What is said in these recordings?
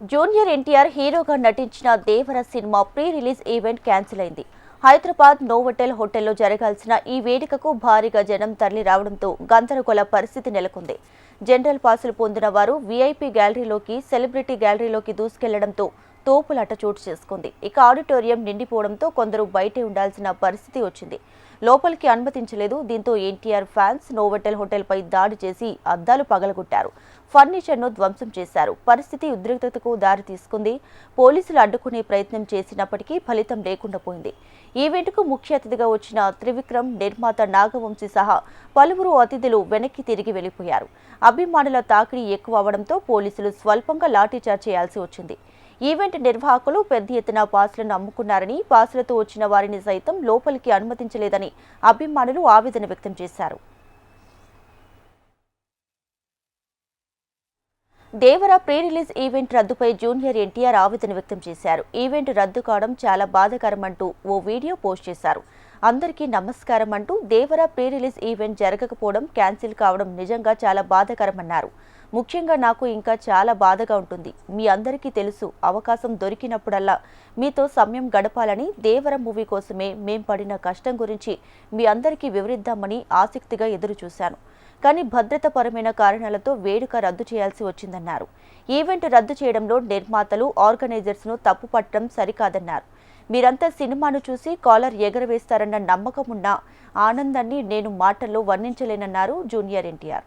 Junior NTR హీరోగా నటించిన Devara cinema pre release event cancel అయింది. హైదరాబాద్ నోవోటెల్ హోటల్లో జరగాల్సిన ఈ వేడుకకు భారీగా జనం తరలి రావడంతో గందరగోళ పరిస్థితి నెలకొంది. జనరల్ పాసులు పొందిన వారు వీఐపీ గ్యాలరీలోకి సెలబ్రిటీ గ్యాలరీలోకి దూసుకెళ్ళడంతో తోపులాట చోటు చేసుకుంది. ఇక ఆడిటోరియం నిండిపోవడంతో కొందరు బయటే ఉండాల్సిన పరిస్థితి వచ్చింది. లోపలికి అనుమతించలేదు. దీంతో ఎన్టీఆర్ ఫ్యాన్స్ నోవెటల్ హోటల్పై దాడి చేసి అద్దాలు పగలగొట్టారు. ఫర్నిచర్ను ధ్వంసం చేశారు. పరిస్థితి ఉద్రిక్తతకు దారి తీసుకుంది. పోలీసులు అడ్డుకునే ప్రయత్నం చేసినప్పటికీ ఫలితం లేకుండా పోయింది. ఈవెంట్కు ముఖ్య అతిథిగా వచ్చిన త్రివిక్రమ్ నిర్మాత నాగవంశీ సహా పలువురు అతిథులు వెనక్కి తిరిగి వెళ్ళిపోయారు అభిమానుల తాకిడి ఎక్కువ అవడంతో పోలీసులు స్వల్పంగా లాఠీచార్జ్ చేయాల్సి వచ్చింది. ఈవెంట్ నిర్వాహకులు పెద్ద ఎత్తున పాసులను అమ్ముకున్నారని పాసులతో వచ్చిన వారిని సైతం లోపలికి అనుమతించలేదని అభిమానులు ఆవేదన వ్యక్తం చేశారు. దేవర ప్రీ రిలీజ్ ఈవెంట్ రద్దుపై జూనియర్ ఎన్టీఆర్ ఆవేదన వ్యక్తం చేశారు. ఈవెంట్ రద్దు కావడం చాలా బాధాకరం అంటూ ఓ వీడియో పోస్ట్ చేశారు. అందరికీ నమస్కారం అంటూ దేవర ప్రీ రిలీజ్ ఈవెంట్ జరగకపోవడం క్యాన్సిల్ కావడం నిజంగా చాలా బాధాకరమన్నారు. ముఖ్యంగా నాకు ఇంకా చాలా బాధగా ఉంటుంది. మీ అందరికీ తెలుసు అవకాశం దొరికినప్పుడల్లా మీతో సమయం గడపాలని దేవర మూవీ కోసమే మేం పడిన కష్టం గురించి మీ అందరికీ వివరిద్దామని ఆసక్తిగా ఎదురుచూశాను. కానీ భద్రతపరమైన కారణాలతో వేడుక రద్దు చేయాల్సి వచ్చిందన్నారు. ఈవెంట్ రద్దు చేయడంలో నిర్మాతలు ఆర్గనైజర్స్ను తప్పుపట్టడం సరికాదన్నారు. మీరంతా సినిమాను చూసి కాలర్ ఎగరవేస్తారన్న నమ్మకం ఉన్న ఆనందాన్ని నేను మాటల్లో వర్ణించలేనన్నారు జూనియర్ ఎన్టీఆర్.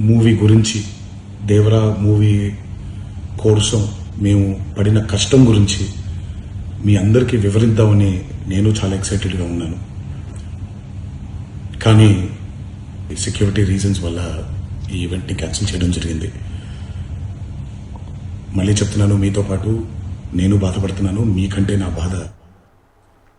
మూవీ గురించి దేవరా మూవీ కోసం మేము పడిన కష్టం గురించి మీ అందరికీ వివరిద్దామని నేను చాలా ఎక్సైటెడ్గా ఉన్నాను. కానీ సెక్యూరిటీ రీజన్స్ వల్ల ఈ ఈవెంట్ని క్యాన్సిల్ చేయడం జరిగింది. మళ్ళీ చెప్తున్నాను మీతో పాటు నేను బాధపడుతున్నాను మీకంటే నా బాధ